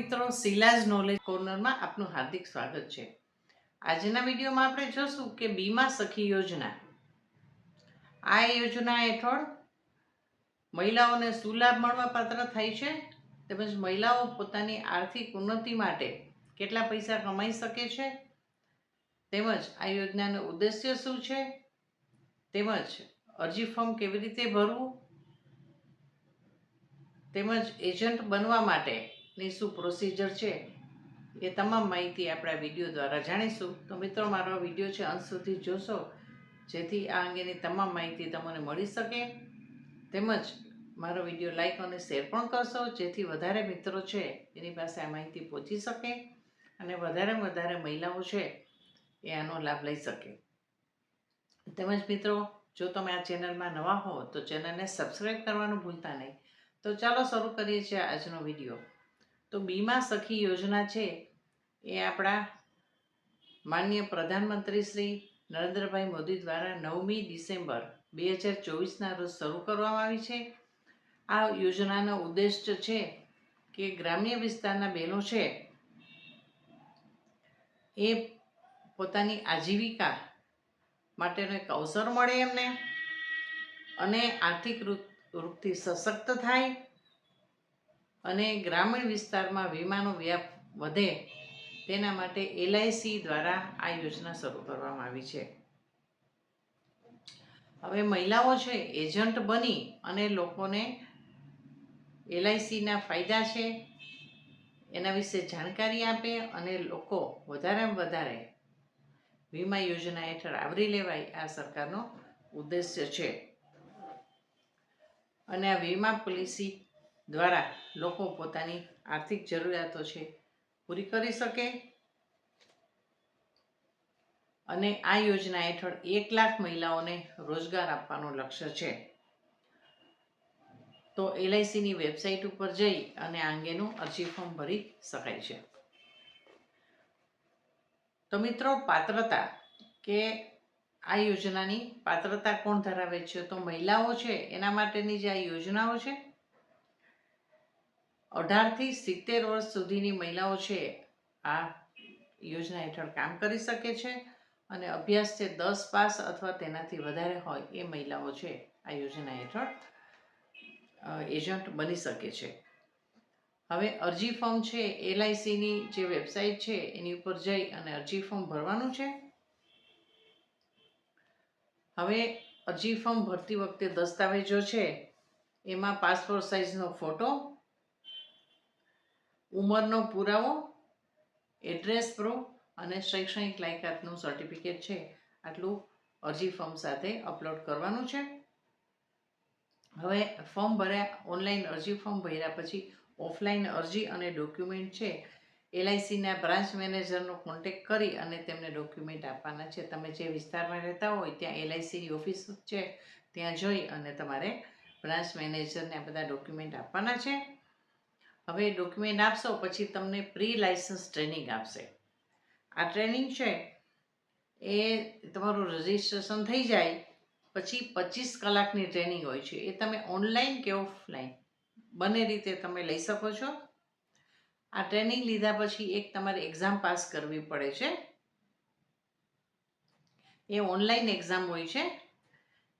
મિત્રો શિલાજ નોલેજ કોર્નરમાં આપનું હાર્દિક સ્વાગત છે. આજના વિડીયોમાં આપણે જોશું કે બીમા સખી યોજના. આ યોજના હેઠળ મહિલાઓને શું લાભ મળવા પાત્ર થાય છે તેમજ મહિલાઓ પોતાની આર્થિક ઉન્નતિ માટે કેટલા પૈસા કમાઈ શકે છે, તેમજ આ યોજનાનો ઉદ્દેશ્ય શું છે, તેમજ અરજી ફોર્મ કેવી રીતે ભરવું, તેમજ એજન્ટ બનવા માટેની શું પ્રોસિજર છે, એ તમામ માહિતી આપણા વીડિયો દ્વારા જાણીશું. તો મિત્રો, મારો વીડિયો છે અંત સુધી જોશો, જેથી આ અંગેની તમામ માહિતી તમને મળી શકે. તેમજ મારો વીડિયો લાઈક અને શેર પણ કરશો, જેથી વધારે મિત્રો છે એની પાસે આ માહિતી પહોંચી શકે અને વધારેમાં વધારે મહિલાઓ છે એ આનો લાભ લઈ શકે. તેમજ મિત્રો, જો તમે આ ચેનલમાં નવા હો, તો ચેનલને સબસ્ક્રાઈબ કરવાનું ભૂલતા નહીં. તો ચાલો શરૂ કરીએ છીએ આજનો વીડિયો તો બીમા સખી યોજના છે એ આપણા માન્ય પ્રધાનમંત્રી શ્રી નરેન્દ્રભાઈ મોદી દ્વારા નવમી ડિસેમ્બર બે હજાર ચોવીસના રોજ શરૂ કરવામાં આવી છે. આ યોજનાનો ઉદ્દેશ્ય છે કે ગ્રામ્ય વિસ્તારના બહેનો છે એ પોતાની આજીવિકા માટેનો એક અવસર મળે એમને અને આર્થિક રૂપ, રૂપથી સશક્ત થાય અને ગ્રામીણ વિસ્તારમાં વીમાનો વ્યાપ વધે તેના માટે એલઆઈસી દ્વારા આ યોજના શરૂ કરવામાં આવી છે. હવે મહિલાઓ છે, એજન્ટ બની અને લોકોને એલઆઈસીના ફાયદા છે, એના વિશે જાણકારી આપે અને લોકો વધારેમાં વધારે વીમા યોજના હેઠળ આવરી લેવાય આ સરકારનો ઉદ્દેશ્ય છે. અને આ વીમા પોલિસી દ્વારા લોકો પોતાની આર્થિક જરૂરિયાતો છે પૂરી કરી શકે. અને આ યોજના હેઠળ એક લાખ મહિલાઓને રોજગાર આપવાનું લક્ષ્ય છે. તો એલઆઈસીની વેબસાઇટ ઉપર જઈ અને આ અંગેનું અરજી ફોર્મ ભરી શકાય છે. તો મિત્રો, પાત્રતા કે આ યોજનાની પાત્રતા કોણ ધરાવે છે? તો મહિલાઓ છે, એના માટેની જે આ યોજનાઓ છે અઢારથી સિત્તેર વર્ષ સુધીની મહિલાઓ છે, આ યોજના હેઠળ કામ કરી શકે છે અને અભ્યાસ છે દસ પાસ અથવા તેનાથી વધારે હોય એ મહિલાઓ છે, આ યોજના હેઠળ એજન્ટ બની શકે છે. હવે અરજી ફોર્મ છે, એલઆઈસીની જે વેબસાઇટ છે, એની ઉપર જઈ અને અરજી ફોર્મ ભરવાનું છે. હવે અરજી ફોર્મ ભરતી વખતે દસ્તાવેજો છે, એમાં પાસપોર્ટ સાઇઝનો ફોટો ઉંમરનો પુરાવો એડ્રેસ પ્રૂફ અને શૈક્ષણિક લાયકાતનું સર્ટિફિકેટ છે. આટલું અરજી ફોર્મ સાથે અપલોડ કરવાનું છે. હવે ફોર્મ ભર્યા ઓનલાઈન અરજી ફોર્મ ભર્યા પછી ઓફલાઈન અરજી અને ડોક્યુમેન્ટ છે. એલઆઈસીના બ્રાન્ચ મેનેજરનો કોન્ટેક કરી અને તેમને ડોક્યુમેન્ટ આપવાના છે. તમે જે વિસ્તારમાં રહેતા હોય ત્યાં એલઆઈસીની ઓફિસ છે. ત્યાં જઈ અને તમારે બ્રાન્ચ મેનેજરને આ બધા ડોક્યુમેન્ટ આપવાના છે. હવે ડોક્યુમેન્ટ આપશો, પછી તમને પ્રી લાઇસન્સ ટ્રેનિંગ આપશે. આ ટ્રેનિંગ છે એ તમારું રજિસ્ટ્રેશન થઈ જાય, પછી પચીસ કલાકની ટ્રેનિંગ હોય છે. એ તમે ઓનલાઈન કે ઓફલાઈન બંને રીતે તમે લઈ શકો છો. આ ટ્રેનિંગ લીધા પછી એક તમારે એક્ઝામ પાસ કરવી પડે છે. એ ઓનલાઈન એક્ઝામ હોય છે.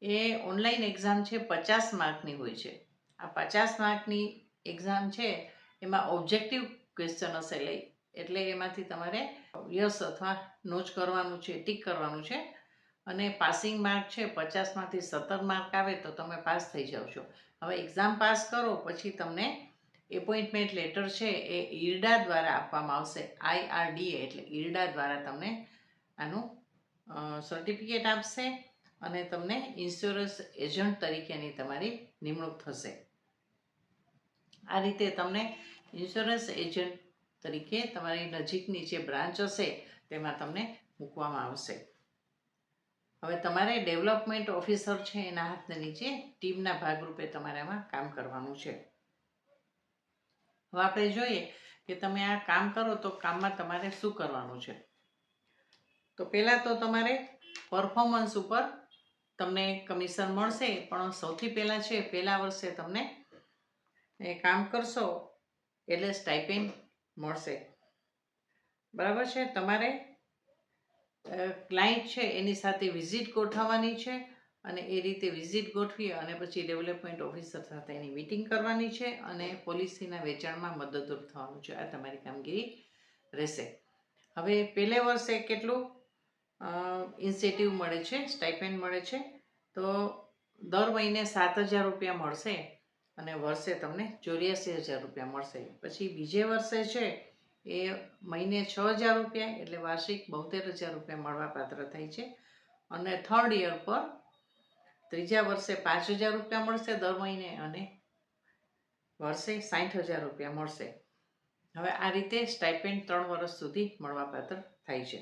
એ ઓનલાઈન એક્ઝામ છે પચાસ માર્કની હોય છે. આ પચાસ માર્કની એક્ઝામ છે, એમાં ઓબ્જેક્ટિવ ક્વેશ્ચન હશે લઈ. એટલે એમાંથી તમારે યસ અથવા નો જ કરવાનું છે, ટીક કરવાનું છે. અને પાસિંગ માર્ક છે પચાસમાંથી સત્તર માર્ક આવે તો તમે પાસ થઈ જાઓ છો. હવે એક્ઝામ પાસ કરો, પછી તમને એપોઇન્ટમેન્ટ લેટર છે એ ઈરડા દ્વારા આપવામાં આવશે. આઈઆરડીએ એટલે ઈરડા દ્વારા તમને આનું સર્ટિફિકેટ આપશે અને તમને ઇન્સ્યોરન્સ એજન્ટ તરીકેની તમારી નિમણૂક થશે. આ રીતે તમને ઇન્સ્યોરન્સ એજન્ટ તરીકે તમારી નજીકની જે બ્રાન્ચ હશે, તેમાં તમને મૂકવામાં આવશે. હવે તમારે ડેવલપમેન્ટ ઓફિસર છે, એના હાથને નીચે ટીમના ભાગરૂપે તમારે આમાં કામ કરવાનું છે. હવે આપણે જોઈએ કે તમે આ કામ કરો તો કામમાં તમારે શું કરવાનું છે? તો પહેલાં તો તમારે પરફોર્મન્સ ઉપર તમને કમિશન મળશે, પણ સૌથી પહેલાં છે, પહેલા વર્ષે તમને એ કામ કરશો, એટલે સ્ટાઇપેન્ડ મળશે. બરાબર છે? તમારે ક્લાયન્ટ છે, એની સાથે વિઝિટ ગોઠવવાની છે, અને એ રીતે વિઝિટ ગોઠવી અને પછી ડેવલપમેન્ટ ઓફિસર સાથે એની મિટિંગ કરવાની છે, અને પોલિસીના વેચાણમાં મદદરૂપ થવાનું છે. આ તમારી કામગીરી રહેશે. હવે પહેલે વર્ષે કેટલું ઇન્સેટિવ મળે છે સ્ટાઇપેન્ડ મળે છે? તો દર મહિને સાત હજાર રૂપિયા મળશે. અને વર્ષે તમને ચોર્યાસી હજાર રૂપિયા મળશે. પછી બીજે વર્ષે છે એ મહિને છ હજાર રૂપિયા એટલે વાર્ષિક બોતેર હજાર રૂપિયા મળવાપાત્ર થાય છે. અને થર્ડ યર પર ત્રીજા વર્ષે પાંચ હજાર રૂપિયા મળશે દર મહિને અને વર્ષે સાઠ હજાર રૂપિયા મળશે. હવે આ રીતે સ્ટાઇપેન્ડ ત્રણ વર્ષ સુધી મળવાપાત્ર થાય છે.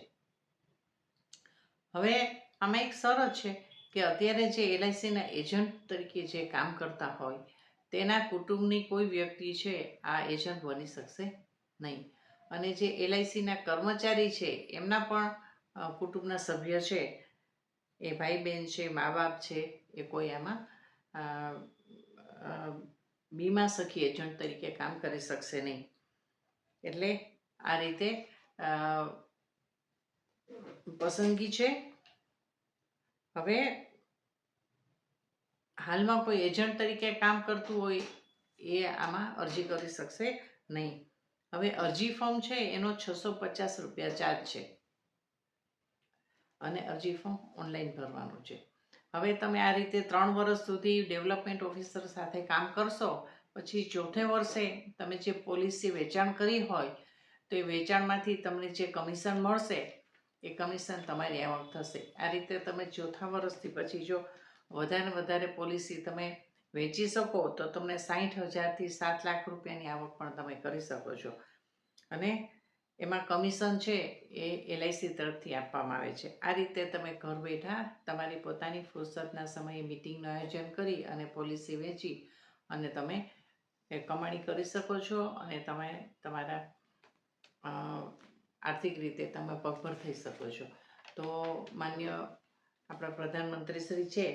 હવે આમાં એક શરત છે કે અત્યારે જે એલઆઈસીના એજન્ટ તરીકે જે કામ કરતા હોય તેના કુટુંબની કોઈ વ્યક્તિ છે, આ એજન્ટ બની શકશે નહીં. અને જે એલઆઈસીના કર્મચારી છે, એમના પણ કુટુંબના સભ્ય છે. એ ભાઈ બહેન છે મા બાપ છે, એ કોઈ આમાં બીમા સખી એજન્ટ તરીકે કામ કરી શકશે નહીં. એટલે આ રીતે પસંદગી છે. હવે હાલમાં કોઈ એજન્ટ તરીકે કામ કરતું હોય, એ આમાં અરજી કરી શકશે નહીં. હવે અરજી ફોર્મ છે, એનો છસો પચાસ રૂપિયા ચાર્જ છે. અને અરજી ફોર્મ ઓનલાઈન ભરવાનું છે. હવે તમે આ રીતે ત્રણ વર્ષ સુધી ડેવલપમેન્ટ ઓફિસર સાથે કામ કરશો, પછી ચોથે વર્ષે તમે જે પોલિસી વેચાણ કરી હોય, તો એ વેચાણમાંથી તમને જે કમિશન મળશે, એ કમિશન તમારી આવક થશે. આ રીતે તમે ચોથા વર્ષથી પછી જો વધારે વધારે પોલિસી તમે વેચી શકો તો તમને સાઠ હજારથી સાત લાખ રૂપિયાની આવક પણ તમે કરી શકો છો. અને એમાં કમિશન છે એ એલઆઈસી તરફથી આપવામાં આવે છે. આ રીતે તમે ઘર બેઠા તમારી પોતાની ફુરસદના સમયે મિટિંગનું આયોજન કરી અને પોલિસી વેચી અને તમે કમાણી કરી શકો છો અને તમે તમારા આર્થિક રીતે તમે પગભર થઈ શકો છો. તો માન્ય આપણા પ્રધાનમંત્રી શ્રી છે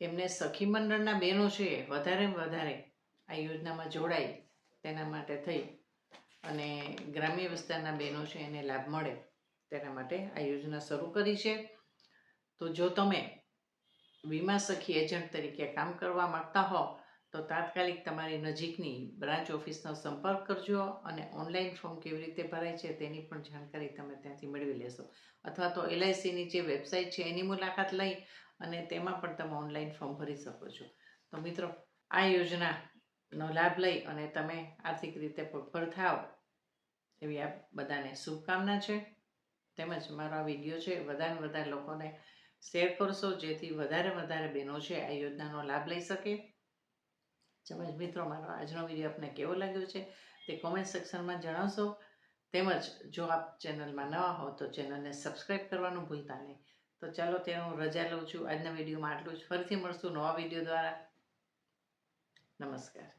એમને સખી મંડળના બહેનો છે, વધારે વધારે આ યોજનામાં જોડાય તેના માટે થઈ અને ગ્રામ્ય વિસ્તારના બહેનો છે, એને લાભ મળે તેના માટે આ યોજના શરૂ કરી છે. તો જો તમે વીમા સખી એજન્ટ તરીકે કામ કરવા માંગતા હો તો તાત્કાલિક તમારી નજીકની બ્રાન્ચ ઓફિસનો સંપર્ક કરજો અને ઓનલાઈન ફોર્મ કેવી રીતે ભરાય છે તેની પણ જાણકારી તમે ત્યાંથી મેળવી લેશો. અથવા તો એલઆઈસીની જે વેબસાઇટ છે એની મુલાકાત લઈ અને તેમાં પણ તમે ઓનલાઈન ફોર્મ ભરી શકો છો. તો મિત્રો, આ યોજનાનો લાભ લઈ અને તમે આર્થિક રીતે પગભર થાવ એવી આ બધાને શુભકામના છે. તેમજ મારો આ વીડિયો છે વધારે વધારે લોકોને શેર કરશો જેથી વધારે વધારે બહેનો છે આ યોજનાનો લાભ લઈ શકે. તેમજ મિત્રો મારો આજનો વીડિયો આપને કેવો લાગ્યો છે તે કોમેન્ટ સેક્શનમાં જણાવશો. તેમજ જો આપ ચેનલમાં નવા હો તો ચેનલને સબસ્ક્રાઈબ કરવાનું ભૂલતા નહીં. તો ચાલો તેનું રજા લઉં છું. આજના વિડીયોમાં આટલું જ. ફરીથી મળશું નવા વીડિયો દ્વારા. નમસ્કાર.